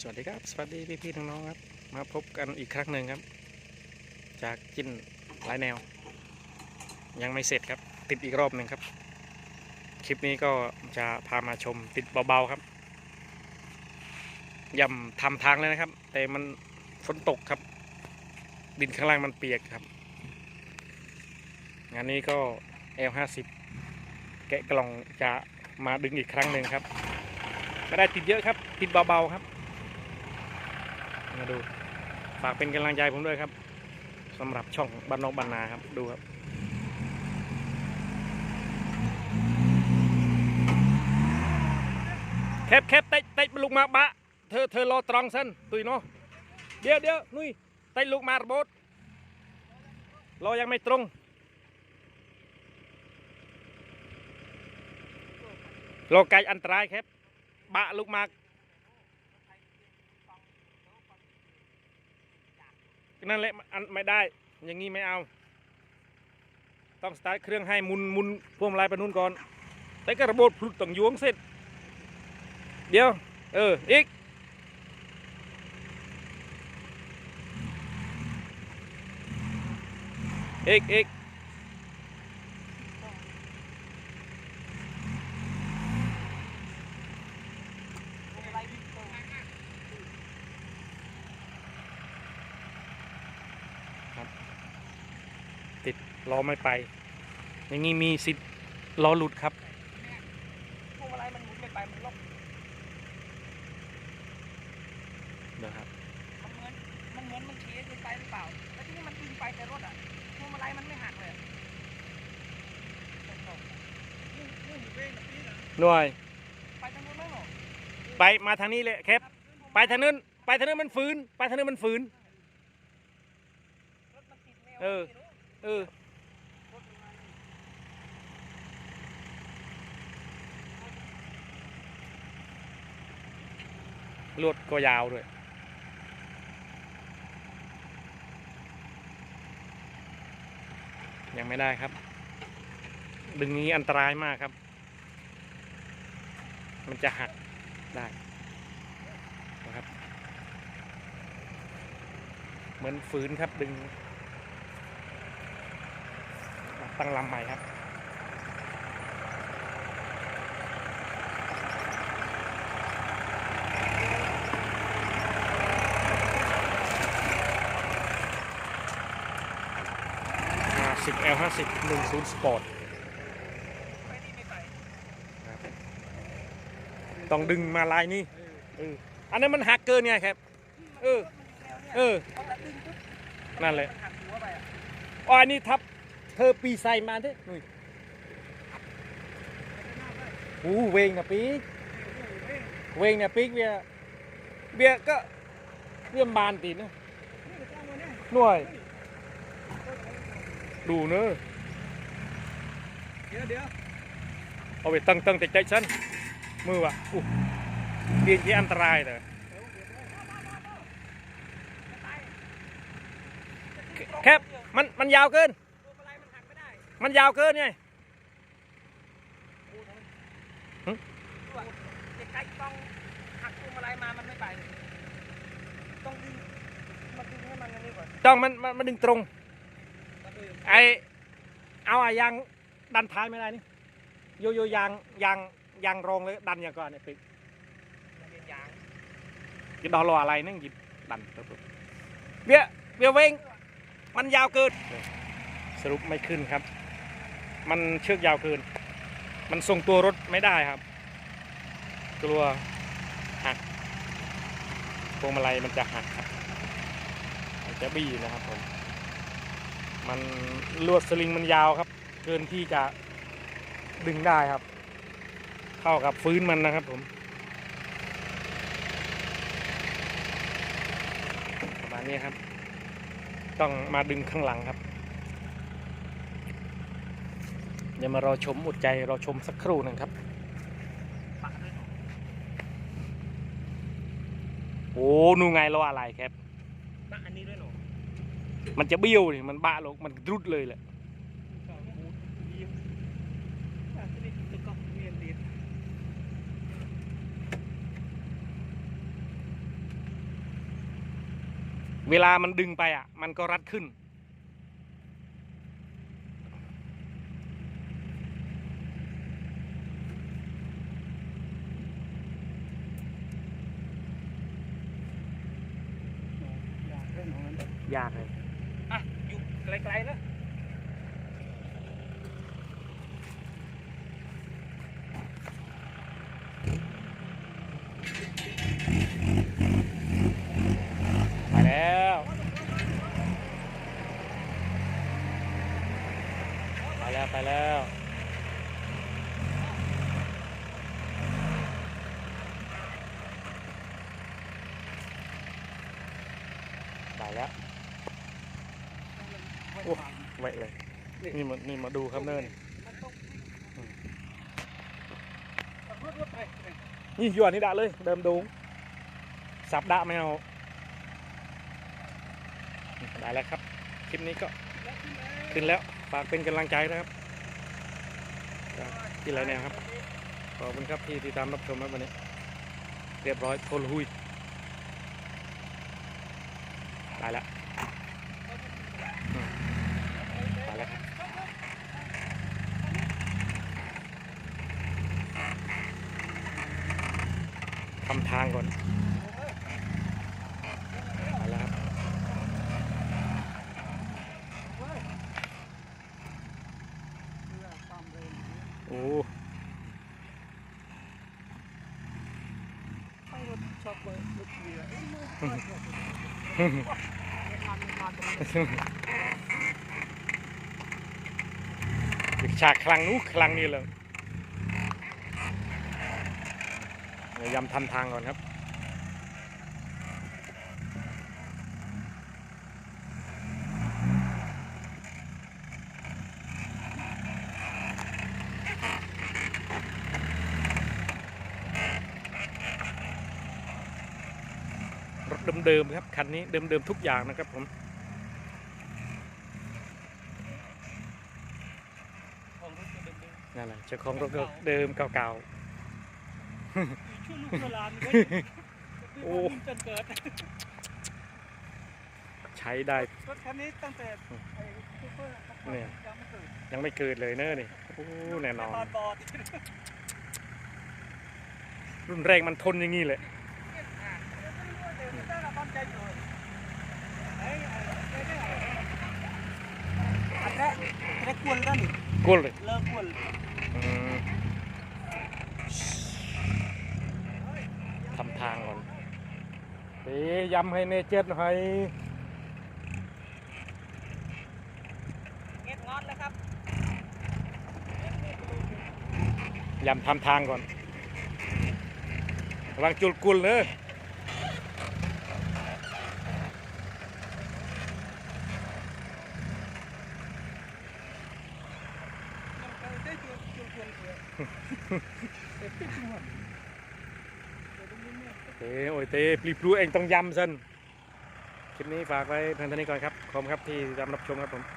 สวัสดีครับ สวัสดีพี่พี่ๆน้องๆครับ มาพบกันอีกครั้งหนึ่งครับ จากจิ้นหลายแนว ยังไม่เสร็จครับ ติดอีกรอบหนึ่งครับ คลิปนี้ก็จะพามาชมติดเบาๆครับย่ำทำทางเลยนะครับ แต่มันฝนตกครับ ดินข้างล่างมันเปียกครับ งานนี้ก็ L50 แกะกล่องจะมาดึงอีกครั้งหนึ่งครับไม่ได้ติดเยอะครับ ติดเบาๆครับ มาดู ฝากเป็นกำลังใจผมด้วยครับสำหรับช่องบ้านนอกบ้านนาครับ ดูครับแคบแคบเตะเตะลูกมาบะเธอเธอรอตรองสั้นตุยเนาะเดี๋ยวเดี๋ยวนุ้ยเตะลูกมาระบดรอยังไม่ตรงโลกไกลอันตรายครับบะลูกมาก นั่นแหละอันไม่ได้ อย่างนี้ไม่เอา ต้องสตาร์ทเครื่องให้มุนมุนพวงมาลัยไปนู่นก่อน แต่ก็ระบดพลุดต้องยวงเสร็จ เดี๋ยว เออ อีก อีกอีก ติดล้อไม่ไป อย่างนี้มีสิทธิ์ล้อหลุดครับพวงมาลัยมันหมุนไม่ไปมันล็อกนะครับมันเหมือนมันเหมือนมันเฉียเกินไปหรือเปล่าแล้วทีนี้มันดึงไปแต่รถอะพวงมาลัยมันไม่หักเลยนี่นี่เว้งแบบนี้นะหน่วยไปทางนู้นไหมหรอไปมาทางนี้เลยครับไปทางนู้นไปทางนู้นมันฝืน ไปทางนู้นมันฝืนรถมันติดแนวเออ เออลวดก็ยาวด้วยยังไม่ได้ครับ ดึงนี้อันตรายมากครับ มันจะหักได้นะครับ เหมือนฝืนครับดึง ตั้งลำใหม่ครับ50 L 50 10 Sport ไปนี่ไม่ไปนะครับต้องดึงมาลายนี้เอออันนั้นมันหักเกินไงครับ เออ เออพอแต่ดึงปุ๊บนั่นแหละมันหักหัวไปอะอ๋ออันนี้ทับ เธอปีใส่มาเด้นุ้ยอู้เวงนะปีกเวงนะปีกเบียเบียก็เรียมบานตีนะนี่เดี๋ยวจะเอามาเนี่ยหน่วย ดูเนอะเดี๋ยวเดี๋ยวเอาไปตั้งตั้งแต่ใจฉันมือว่ะอู้เบียงที่อันตรายเลยแคบมันมันยาวเกินพวงมาลัยมันหักไม่ได้มันยาวเกินไงหึดูอะเด็กไก่ต้องหักพวงมาลัยมา มันไม่ไปเลยต้องดึงมาดึงให้มันอันนี้ก่อนต้องมันมันมันดึงตรงมาดึงไอเอาอะยางดันท้ายไม่ได้นี่โยโยยางยางยางรองเลยดันอย่างก่อนเนี่ยปิดมันเป็นยางจะดอรออะไรนั่งหยิบดันปุ๊บปุ๊บเบี้ยเบี้ยเวงมันยาวเกินสรุปไม่ขึ้นครับ มันเชือกยาวเกิน มันทรงตัวรถไม่ได้ครับ กลัวหักพวงมาลัยมันจะหักครับมันจะบี้นะครับผม มันลวดสลิงมันยาวครับ เกินที่จะดึงได้ครับเข้ากับฟื้นมันนะครับผมประมาณนี้ครับ ต้องมาดึงข้างหลังครับ เดี๋ยวมารอชมอดใจรอชมสักครู่หนึ่งครับปะด้วยโอ้นูไงรออะไรครับปะอันนี้ด้วยหนูมันจะเบี้ยวนี่มันบ้าลงมันรุดเลยแหละก็มูดยิ้มอะทีนี้จะก็เมียนดีดเวลามันดึงไปอะ มันก็รัดขึ้น อยากเล่นของมัน ยากเลยอะอยู่ไกลๆนะไปแล้วไปแล้วไปแล้วไปแล้ว โอ้ไว้เลย นี่มานี่มาดูครับเนินนี่อยู่อันนี้ดะเลย เดิมดูสับดะไม่เอาได้แล้วครับ คลิปนี้ก็ขึ้นแล้วฝากเป็นกำลังใจนะครับที่ไรเนี่ยครับ ขอบคุณครับที่ติดตามรับชมครับวันนี้ เรียบร้อยโทรหุยได้แล้วอืมไปแล้วครับ ทำทางก่อนไปแล้วครับเว้ยเรือความเร็วโอ้ให้รถชอบเลยรถเรือเอ้ยไม่ไม่ไม่ไม่มันมันตรงนี้ฉากคลังนู้นคลังนี้เลย พยายามทำทางก่อนครับรถเดิมๆครับคันนี้เดิมๆทุกอย่างนะครับผมของรถเดิมนั่นแหละเจ้าของรถก็เดิมเก่าๆช่วงลูก โบราณเว้ยโอ้ จนเกิดๆใช้ได้ รถคันนี้ตั้งแต่ไอ้ซูเปอร์เนี่ย ยังไม่เกิดยังไม่เกิดเลยเนอะนี่โอ้แน่นอนบอดบอดรุ่นแรกมันทนอย่างนี้เลยอันนี้อันนี้ควรแล้วนี่กวนเลย เลิกควร อืมทำทางก่อนเอ๊ ยย้ำให้เนเจ็ดหน่อยเก็บงอนแล้วครับย้ำทำทางก่อนระวังจุลกุลเนอะมันก็ได้จุดจุดควรเเต้โอ้ยเต้ปลีปลูเองต้องย้ำซันคลิปนี้ฝากไว้เพียงเท่านี้ก่อนครับขอบคุณครับที่ตามรับชมครับผม